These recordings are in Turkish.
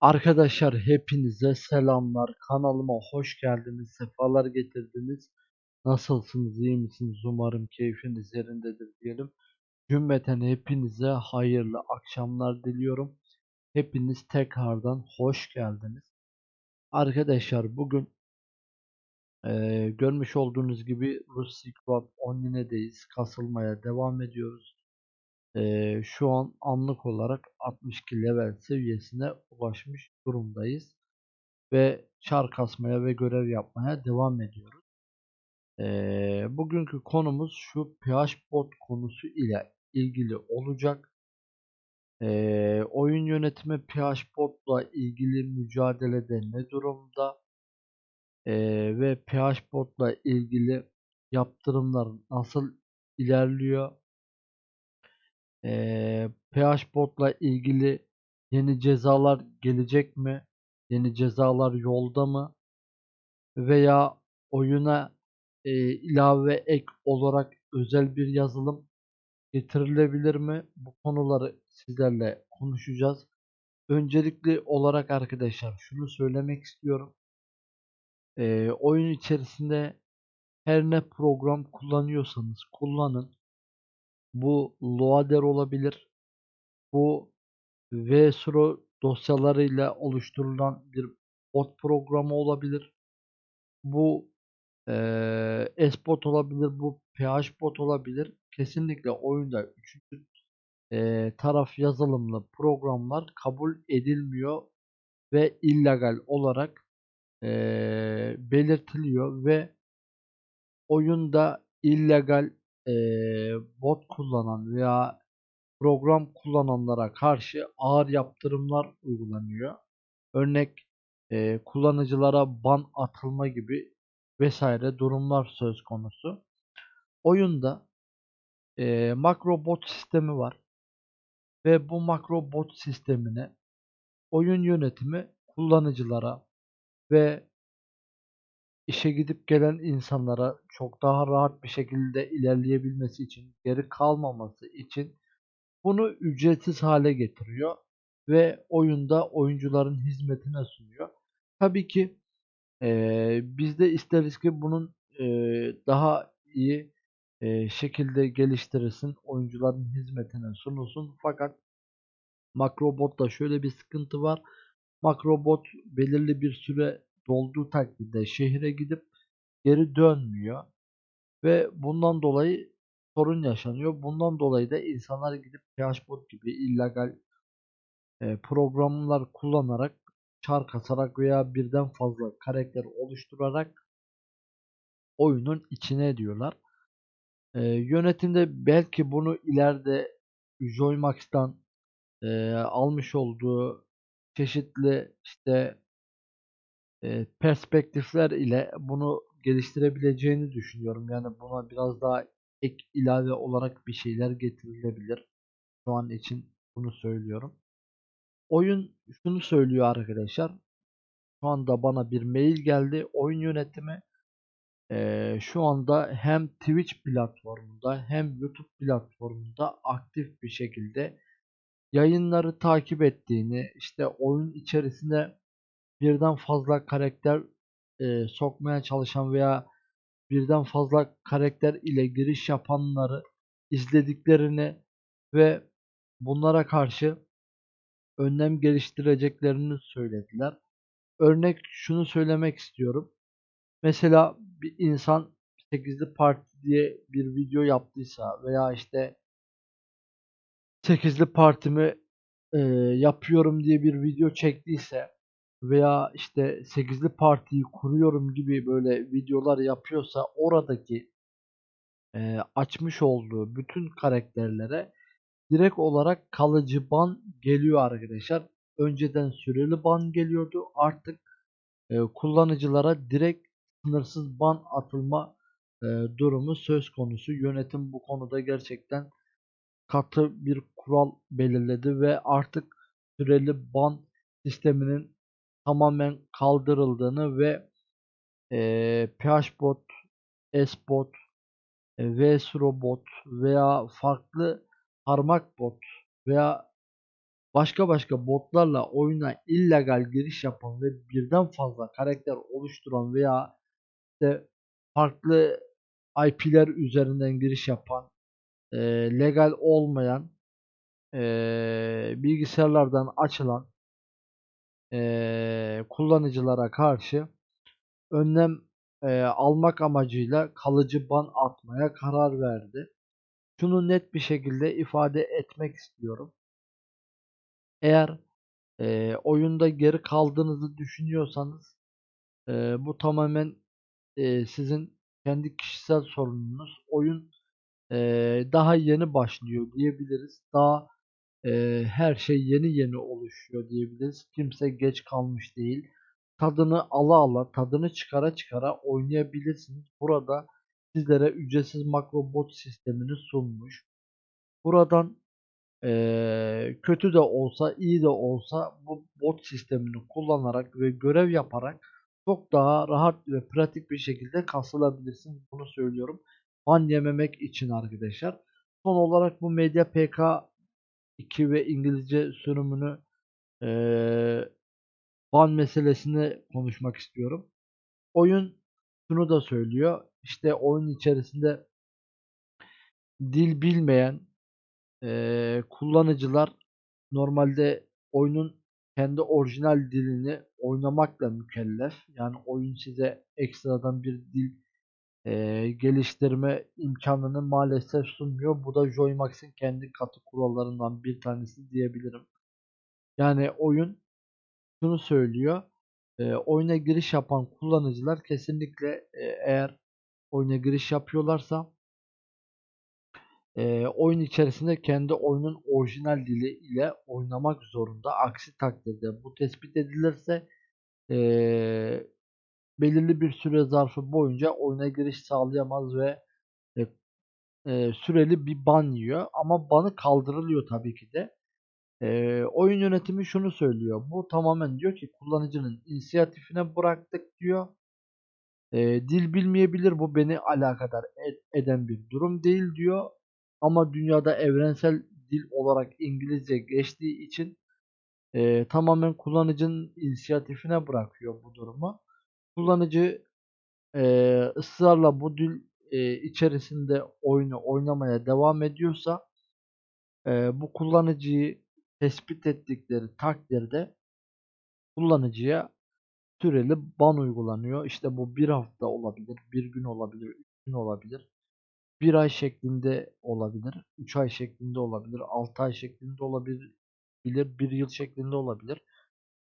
Arkadaşlar hepinize selamlar. Kanalıma hoş geldiniz. Sefalar getirdiniz. Nasılsınız? iyi misiniz? Umarım keyfiniz yerindedir diyelim. Cümleten hepinize hayırlı akşamlar diliyorum. Hepiniz tekrardan hoş geldiniz. Arkadaşlar bugün eee, görmüş olduğunuz gibi Rus Squad Online'deyiz. Kasılmaya devam ediyoruz. Eee, şu an anlık olarak 62 level seviyesine ulaşmış durumdayız. Ve çar kasmaya ve görev yapmaya devam ediyoruz. Eee, bugünkü konumuz şu PHBot konusu ile ilgili olacak. Eee, oyun yönetimi PHBot'la ilgili mücadelede ne durumda? Eee, ve PHBot'la ilgili yaptırımlar nasıl ilerliyor? Eee PHBot'la ilgili yeni cezalar gelecek mi? Yeni cezalar yolda mı? Veya oyuna e, ilave ek olarak özel bir yazılım getirilebilir mi? Bu konuları sizlerle konuşacağız. Öncelikli olarak arkadaşlar şunu söylemek istiyorum. E, oyun içerisinde her ne program kullanıyorsanız kullanın. Bu loader olabilir. Bu VSRO dosyalarıyla oluşturulan bir bot programı olabilir. Bu e, SBot olabilir, bu PHBot olabilir. Kesinlikle oyunda üçüncü e, taraf yazılımlı programlar kabul edilmiyor ve illegal olarak e, belirtiliyor ve oyunda illegal e, bot kullanan veya program kullananlara karşı ağır yaptırımlar uygulanıyor. Örnek e, kullanıcılara ban atılma gibi vesaire durumlar söz konusu. Oyunda e, makro bot sistemi var ve bu makro bot sistemine oyun yönetimi kullanıcılara ve işe gidip gelen insanlara çok daha rahat bir şekilde ilerleyebilmesi için, geri kalmaması için bunu ücretsiz hale getiriyor ve oyunda oyuncuların hizmetine sunuyor. Tabii ki e, biz de isteriz ki bunun e, daha iyi e, şekilde geliştirilsin, oyuncuların hizmetine sunulsun. Fakat Makrobot'ta şöyle bir sıkıntı var. Makrobot belirli bir süre dolduğu takdirde şehre gidip geri dönmüyor. Ve bundan dolayı sorun yaşanıyor. Bundan dolayı da insanlar gidip PHBot gibi illegal e, programlar kullanarak çar kasarak veya birden fazla karakter oluşturarak oyunun içine ediyorlar. E, yönetimde belki bunu ileride Joymax'tan e, almış olduğu çeşitli işte perspektifler ile bunu geliştirebileceğini düşünüyorum. Yani buna biraz daha ek ilave olarak bir şeyler getirilebilir. Şu an için bunu söylüyorum. Oyun şunu söylüyor arkadaşlar. Şu anda bana bir mail geldi. Oyun yönetimi e, şu anda hem Twitch platformunda hem YouTube platformunda aktif bir şekilde yayınları takip ettiğini, işte oyun içerisinde birden fazla karakter e, sokmaya çalışan veya birden fazla karakter ile giriş yapanları izlediklerini ve bunlara karşı önlem geliştireceklerini söylediler. Örnek şunu söylemek istiyorum. Mesela bir insan 8'li parti diye bir video yaptıysa veya işte 8'li partimi e, yapıyorum diye bir video çektiyse veya işte 8'li partiyi kuruyorum gibi böyle videolar yapıyorsa oradaki e, açmış olduğu bütün karakterlere direkt olarak kalıcı ban geliyor arkadaşlar. Önceden süreli ban geliyordu. Artık e, kullanıcılara direkt sınırsız ban atılma e, durumu söz konusu. Yönetim bu konuda gerçekten katı bir kural belirledi ve artık süreli ban sisteminin tamamen kaldırıldığını ve e, PHBot, SBot, e, VSRobot veya farklı parmak bot veya başka başka botlarla oyuna illegal giriş yapan ve birden fazla karakter oluşturan veya işte farklı IP'ler üzerinden giriş yapan, e, legal olmayan e, bilgisayarlardan açılan e, kullanıcılara karşı önlem e, almak amacıyla kalıcı ban atmaya karar verdi. Şunu net bir şekilde ifade etmek istiyorum. Eğer e, oyunda geri kaldığınızı düşünüyorsanız e, bu tamamen e, sizin kendi kişisel sorununuz. Oyun e, daha yeni başlıyor diyebiliriz. Daha e, her şey yeni yeni oluşuyor diyebiliriz. Kimse geç kalmış değil. Tadını ala ala, tadını çıkara çıkara oynayabilirsiniz. Burada sizlere ücretsiz makro bot sistemini sunmuş. Buradan e, kötü de olsa, iyi de olsa bu bot sistemini kullanarak ve görev yaparak çok daha rahat ve pratik bir şekilde kasılabilirsiniz. Bunu söylüyorum. Ban yememek için arkadaşlar. Son olarak bu Media PK 2 ve İngilizce sürümünü eee ban meselesini konuşmak istiyorum. Oyun şunu da söylüyor. İşte oyun içerisinde dil bilmeyen eee, kullanıcılar normalde oyunun kendi orijinal dilini oynamakla mükellef. Yani oyun size ekstradan bir dil eee, geliştirme imkanını maalesef sunmuyor. Bu da Joymax'in kendi katı kurallarından bir tanesi diyebilirim. Yani oyun şunu söylüyor. Eee, oyuna giriş yapan kullanıcılar kesinlikle eee, eğer oyuna giriş yapıyorlarsa eee, oyun içerisinde kendi oyunun orijinal dili ile oynamak zorunda. Aksi takdirde bu tespit edilirse eee, belirli bir süre zarfı boyunca oyuna giriş sağlayamaz ve e, e, süreli bir ban yiyor. Ama banı kaldırılıyor tabii ki de. E, oyun yönetimi şunu söylüyor. Bu tamamen diyor ki kullanıcının inisiyatifine bıraktık diyor. E, dil bilmeyebilir bu beni alakadar ed- eden bir durum değil diyor. Ama dünyada evrensel dil olarak İngilizce geçtiği için e, tamamen kullanıcının inisiyatifine bırakıyor bu durumu. Kullanıcı e, ısrarla bu dil e, içerisinde oyunu oynamaya devam ediyorsa e, bu kullanıcıyı tespit ettikleri takdirde kullanıcıya süreli ban uygulanıyor. İşte bu bir hafta olabilir, bir gün olabilir, üç gün olabilir, bir ay şeklinde olabilir, üç ay şeklinde olabilir, altı ay şeklinde olabilir, bir yıl şeklinde olabilir.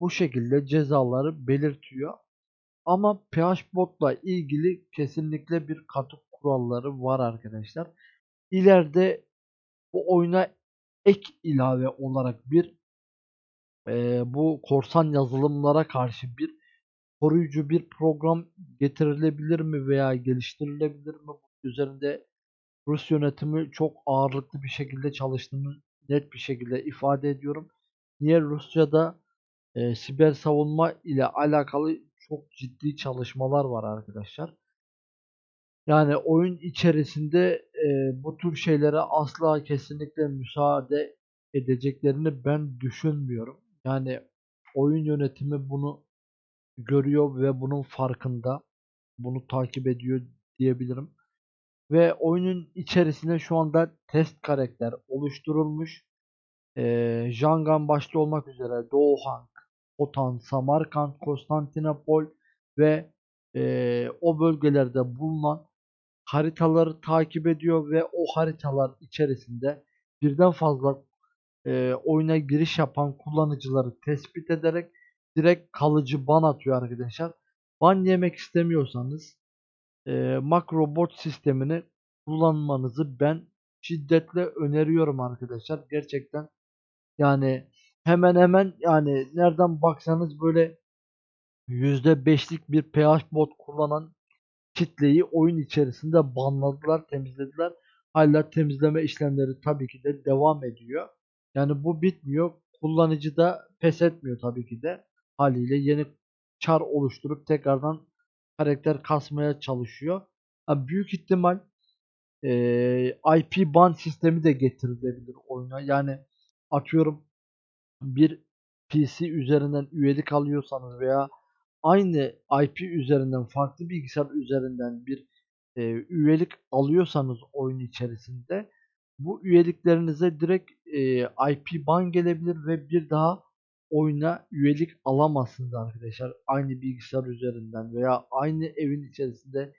Bu şekilde cezaları belirtiyor. Ama PHBot'la ilgili kesinlikle bir katı kuralları var arkadaşlar. İleride bu oyuna ek ilave olarak bir e, bu korsan yazılımlara karşı bir koruyucu bir program getirilebilir mi veya geliştirilebilir mi? Bu üzerinde Rus yönetimi çok ağırlıklı bir şekilde çalıştığını net bir şekilde ifade ediyorum. Niye Rusya'da e, siber savunma ile alakalı çok ciddi çalışmalar var arkadaşlar. Yani oyun içerisinde e, bu tür şeylere asla kesinlikle müsaade edeceklerini ben düşünmüyorum. Yani oyun yönetimi bunu görüyor ve bunun farkında. Bunu takip ediyor diyebilirim. Ve oyunun içerisinde şu anda test karakter oluşturulmuş. Ee, başta olmak üzere Doğuhan, Otan, Samarkand, Konstantinopol ve e, o bölgelerde bulunan haritaları takip ediyor ve o haritalar içerisinde birden fazla e, oyuna giriş yapan kullanıcıları tespit ederek direkt kalıcı ban atıyor arkadaşlar. Ban yemek istemiyorsanız e, makro bot sistemini kullanmanızı ben şiddetle öneriyorum arkadaşlar. Gerçekten yani hemen hemen yani nereden baksanız böyle %5'lik bir PH bot kullanan kitleyi oyun içerisinde banladılar, temizlediler. Hala temizleme işlemleri tabii ki de devam ediyor. Yani bu bitmiyor. Kullanıcı da pes etmiyor tabii ki de. Haliyle yeni çar oluşturup tekrardan karakter kasmaya çalışıyor. Yani büyük ihtimal e, IP ban sistemi de getirilebilir oyuna. Yani atıyorum bir PC üzerinden üyelik alıyorsanız veya aynı IP üzerinden farklı bilgisayar üzerinden bir e, üyelik alıyorsanız oyun içerisinde bu üyeliklerinize direkt e, IP ban gelebilir ve bir daha oyuna üyelik alamazsınız arkadaşlar. Aynı bilgisayar üzerinden veya aynı evin içerisinde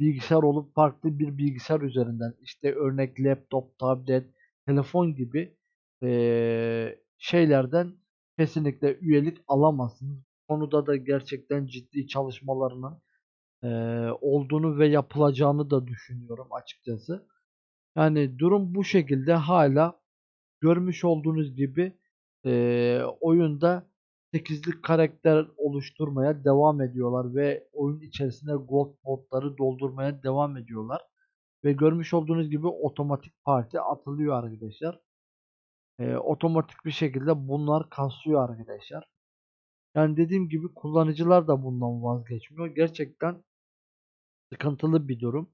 bilgisayar olup farklı bir bilgisayar üzerinden işte örnek laptop, tablet, telefon gibi eee, şeylerden kesinlikle üyelik alamazsınız. Konuda da gerçekten ciddi çalışmalarının eee, olduğunu ve yapılacağını da düşünüyorum açıkçası. Yani durum bu şekilde hala görmüş olduğunuz gibi eee, oyunda 8'lik karakter oluşturmaya devam ediyorlar ve oyun içerisinde gold botları doldurmaya devam ediyorlar. Ve görmüş olduğunuz gibi otomatik parti atılıyor arkadaşlar. Eee, otomatik bir şekilde bunlar kasıyor arkadaşlar. Yani dediğim gibi kullanıcılar da bundan vazgeçmiyor. Gerçekten sıkıntılı bir durum.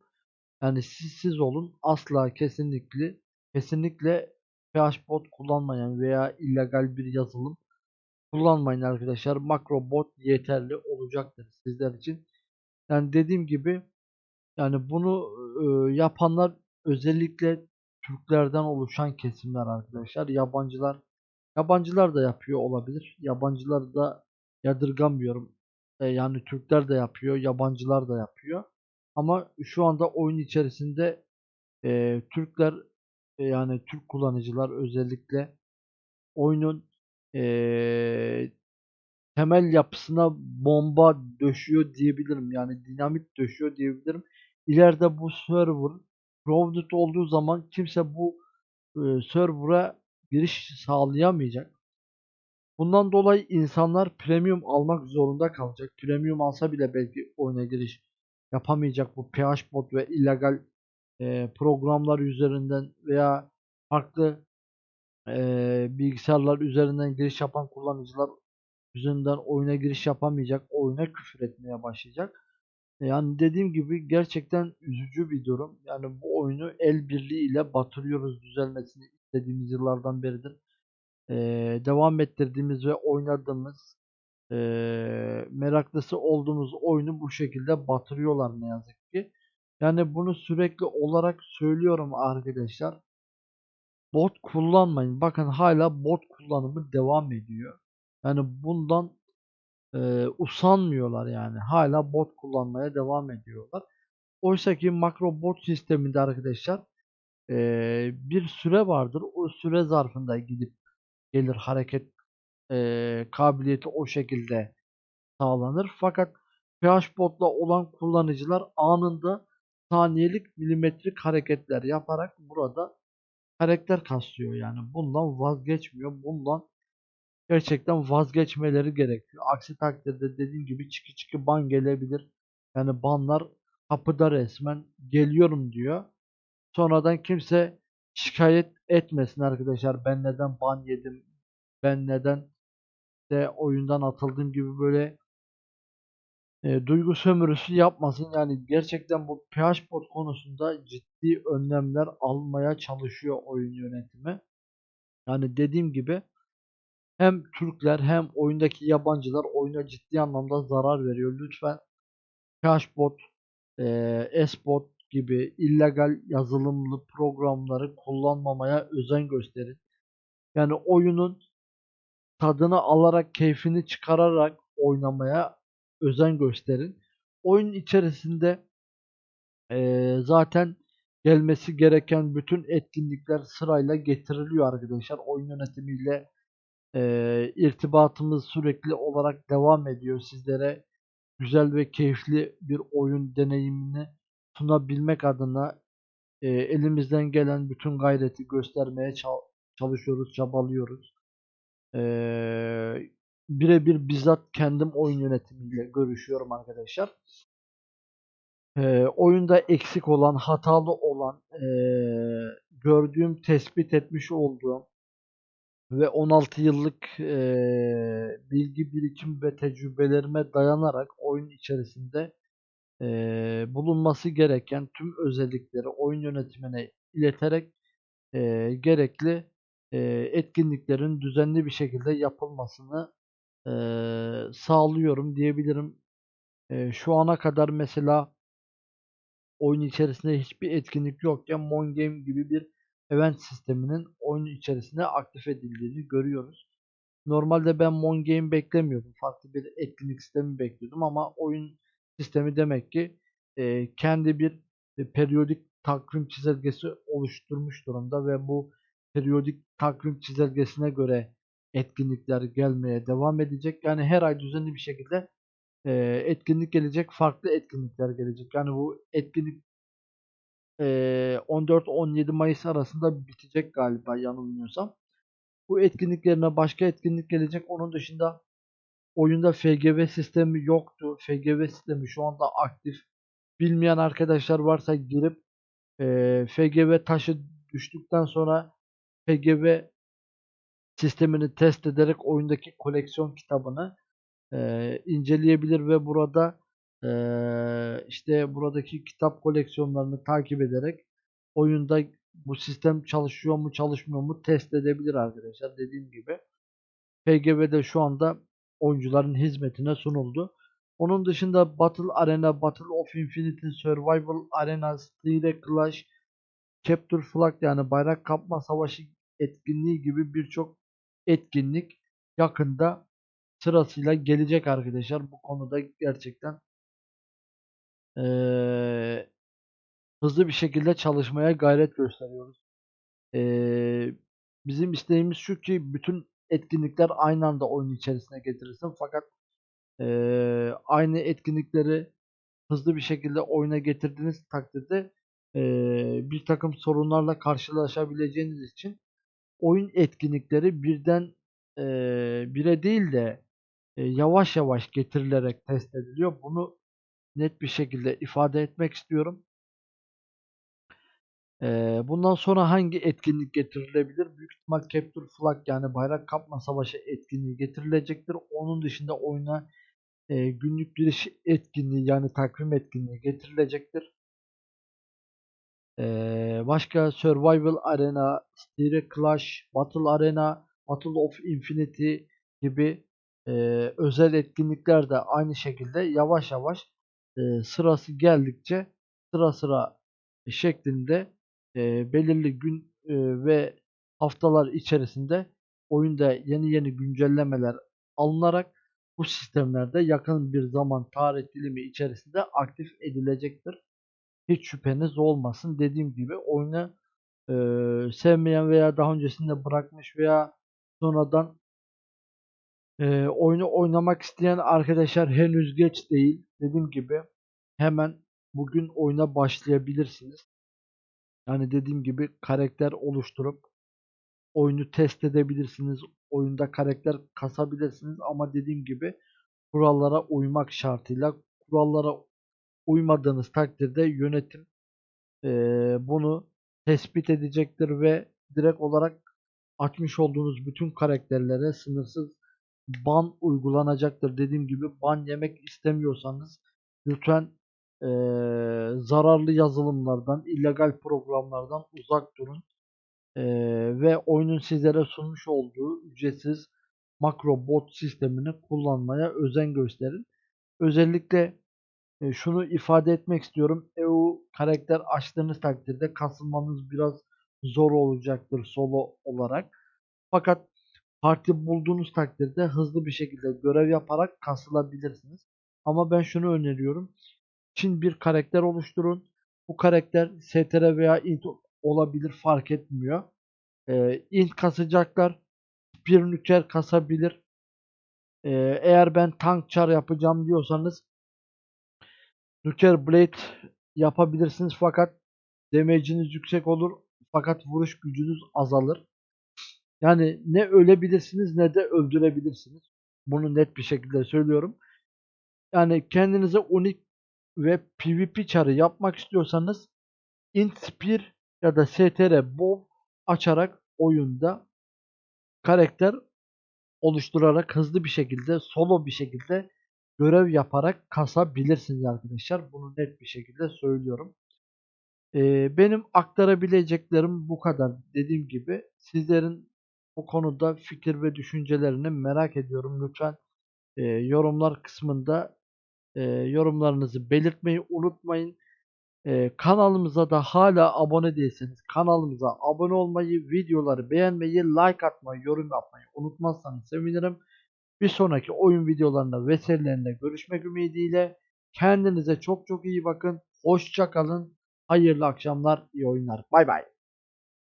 Yani siz siz olun asla kesinlikle kesinlikle PHBot kullanmayan veya illegal bir yazılım kullanmayın arkadaşlar. Makro bot yeterli olacaktır sizler için. Yani dediğim gibi yani bunu e, yapanlar özellikle Türklerden oluşan kesimler arkadaşlar. Yabancılar yabancılar da yapıyor olabilir. Yabancılar da yadırgamıyorum. E, yani Türkler de yapıyor, yabancılar da yapıyor. Ama şu anda oyun içerisinde e, Türkler e, yani Türk kullanıcılar özellikle oyunun e, temel yapısına bomba döşüyor diyebilirim. Yani dinamit döşüyor diyebilirim. İleride bu server crowded olduğu zaman kimse bu e, server'a giriş sağlayamayacak. Bundan dolayı insanlar premium almak zorunda kalacak. Premium alsa bile belki oyuna giriş yapamayacak bu PHBot ve illegal e, programlar üzerinden veya farklı e, bilgisayarlar üzerinden giriş yapan kullanıcılar yüzünden oyuna giriş yapamayacak, oyuna küfür etmeye başlayacak. Yani dediğim gibi gerçekten üzücü bir durum. Yani bu oyunu el birliği ile batırıyoruz düzelmesini istediğimiz yıllardan beridir. Devam ettirdiğimiz ve oynadığımız e, meraklısı olduğumuz oyunu bu şekilde batırıyorlar ne yazık ki. Yani bunu sürekli olarak söylüyorum arkadaşlar. Bot kullanmayın. Bakın hala bot kullanımı devam ediyor. Yani bundan e, usanmıyorlar yani. Hala bot kullanmaya devam ediyorlar. Oysa ki makro bot sisteminde arkadaşlar e, bir süre vardır. O süre zarfında gidip gelir hareket e, kabiliyeti o şekilde sağlanır. Fakat PHBot'la olan kullanıcılar anında saniyelik milimetrik hareketler yaparak burada karakter kaslıyor yani. Bundan vazgeçmiyor. Bundan gerçekten vazgeçmeleri gerekiyor. Aksi takdirde dediğim gibi çıkı çıkı ban gelebilir. Yani banlar kapıda resmen geliyorum diyor. Sonradan kimse şikayet etmesin arkadaşlar. Ben neden ban yedim? Ben neden de oyundan atıldım gibi böyle e, duygu sömürüsü yapmasın. Yani gerçekten bu PHBot konusunda ciddi önlemler almaya çalışıyor oyun yönetimi. Yani dediğim gibi hem Türkler hem oyundaki yabancılar oyuna ciddi anlamda zarar veriyor. Lütfen Cashbot, e, Esbot gibi illegal yazılımlı programları kullanmamaya özen gösterin. Yani oyunun tadını alarak, keyfini çıkararak oynamaya özen gösterin. Oyun içerisinde e, zaten gelmesi gereken bütün etkinlikler sırayla getiriliyor arkadaşlar. Oyun yönetimiyle e, irtibatımız sürekli olarak devam ediyor. Sizlere güzel ve keyifli bir oyun deneyimini sunabilmek adına e, elimizden gelen bütün gayreti göstermeye çalışıyoruz, çabalıyoruz. E, Birebir bizzat kendim oyun yönetimiyle görüşüyorum arkadaşlar. E, oyunda eksik olan, hatalı olan, e, gördüğüm, tespit etmiş olduğum ve 16 yıllık e, bilgi birikim ve tecrübelerime dayanarak oyun içerisinde e, bulunması gereken tüm özellikleri oyun yönetimine ileterek e, gerekli e, etkinliklerin düzenli bir şekilde yapılmasını e, sağlıyorum diyebilirim. E, şu ana kadar mesela oyun içerisinde hiçbir etkinlik yokken Mon Game gibi bir event sisteminin oyun içerisinde aktif edildiğini görüyoruz. Normalde ben Mon Game beklemiyordum. Farklı bir etkinlik sistemi bekliyordum ama oyun sistemi demek ki e, kendi bir e, periyodik takvim çizelgesi oluşturmuş durumda ve bu periyodik takvim çizelgesine göre etkinlikler gelmeye devam edecek. Yani her ay düzenli bir şekilde e, etkinlik gelecek, farklı etkinlikler gelecek. Yani bu etkinlik e, 14-17 Mayıs arasında bitecek galiba yanılmıyorsam. Bu etkinliklerine başka etkinlik gelecek. Onun dışında oyunda FGV sistemi yoktu. FGV sistemi şu anda aktif. Bilmeyen arkadaşlar varsa girip e, FGV taşı düştükten sonra FGV sistemini test ederek oyundaki koleksiyon kitabını e, inceleyebilir ve burada e, işte buradaki kitap koleksiyonlarını takip ederek oyunda bu sistem çalışıyor mu çalışmıyor mu test edebilir arkadaşlar. Dediğim gibi PGV'de şu anda oyuncuların hizmetine sunuldu. Onun dışında Battle Arena, Battle of Infinity, Survival Arena, Steel Clash, Capture Flag yani bayrak kapma savaşı etkinliği gibi birçok etkinlik yakında sırasıyla gelecek arkadaşlar. Bu konuda gerçekten ee, hızlı bir şekilde çalışmaya gayret gösteriyoruz. Ee, bizim isteğimiz şu ki bütün etkinlikler aynı anda oyun içerisine getirilsin. Fakat ee, aynı etkinlikleri hızlı bir şekilde oyuna getirdiğiniz takdirde ee, bir takım sorunlarla karşılaşabileceğiniz için oyun etkinlikleri birden ee, bire değil de e, yavaş yavaş getirilerek test ediliyor. Bunu net bir şekilde ifade etmek istiyorum. Bundan sonra hangi etkinlik getirilebilir? Büyük ihtimal Capture Flag yani bayrak kapma savaşı etkinliği getirilecektir. Onun dışında oyuna e, günlük giriş etkinliği yani takvim etkinliği getirilecektir. E, başka Survival Arena, Steel Clash, Battle Arena, Battle of Infinity gibi e, özel etkinlikler de aynı şekilde yavaş yavaş e, sırası geldikçe sıra sıra şeklinde e, belirli gün e, ve haftalar içerisinde oyunda yeni yeni güncellemeler alınarak bu sistemlerde yakın bir zaman tarih dilimi içerisinde aktif edilecektir. Hiç şüpheniz olmasın. Dediğim gibi oyunu e, sevmeyen veya daha öncesinde bırakmış veya sonradan e, oyunu oynamak isteyen arkadaşlar henüz geç değil. Dediğim gibi hemen bugün oyuna başlayabilirsiniz. Yani dediğim gibi karakter oluşturup oyunu test edebilirsiniz. Oyunda karakter kasabilirsiniz ama dediğim gibi kurallara uymak şartıyla kurallara uymadığınız takdirde yönetim e, bunu tespit edecektir ve direkt olarak açmış olduğunuz bütün karakterlere sınırsız ban uygulanacaktır. Dediğim gibi ban yemek istemiyorsanız lütfen e, zararlı yazılımlardan, illegal programlardan uzak durun. E, ve oyunun sizlere sunmuş olduğu ücretsiz makro bot sistemini kullanmaya özen gösterin. Özellikle e, şunu ifade etmek istiyorum. EU karakter açtığınız takdirde kasılmanız biraz zor olacaktır solo olarak. Fakat parti bulduğunuz takdirde hızlı bir şekilde görev yaparak kasılabilirsiniz. Ama ben şunu öneriyorum için bir karakter oluşturun. Bu karakter STR veya int olabilir fark etmiyor. Ee, int kasacaklar. Bir nüker kasabilir. Ee, eğer ben tank char yapacağım diyorsanız nüker blade yapabilirsiniz fakat damage'iniz yüksek olur fakat vuruş gücünüz azalır. Yani ne ölebilirsiniz ne de öldürebilirsiniz. Bunu net bir şekilde söylüyorum. Yani kendinize unik ve PvP çarı yapmak istiyorsanız Inspire ya da STR Bow açarak oyunda karakter oluşturarak hızlı bir şekilde solo bir şekilde görev yaparak kasabilirsiniz arkadaşlar. Bunu net bir şekilde söylüyorum. Ee, benim aktarabileceklerim bu kadar. Dediğim gibi sizlerin Bu konuda fikir ve düşüncelerini merak ediyorum. Lütfen e, yorumlar kısmında e, yorumlarınızı belirtmeyi unutmayın. E, kanalımıza da hala abone değilseniz kanalımıza abone olmayı, videoları beğenmeyi, like atmayı, yorum yapmayı unutmazsanız sevinirim. Bir sonraki oyun videolarında ve görüşmek ümidiyle kendinize çok çok iyi bakın. Hoşça kalın. Hayırlı akşamlar, iyi oyunlar. Bay bay.